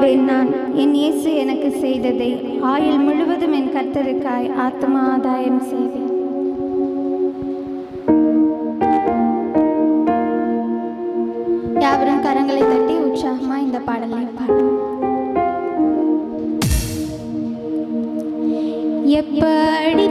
நான் என் இயேசு எனக்கு செய்ததை ஆயுள் முழுவதும் என் கர்த்தருக்காய் ஆத்மா ஆதாயம் செய்தேன் யாவரும் கரங்களை தட்டி உற்சாகமா இந்த பாடலை பாடும் எப்படி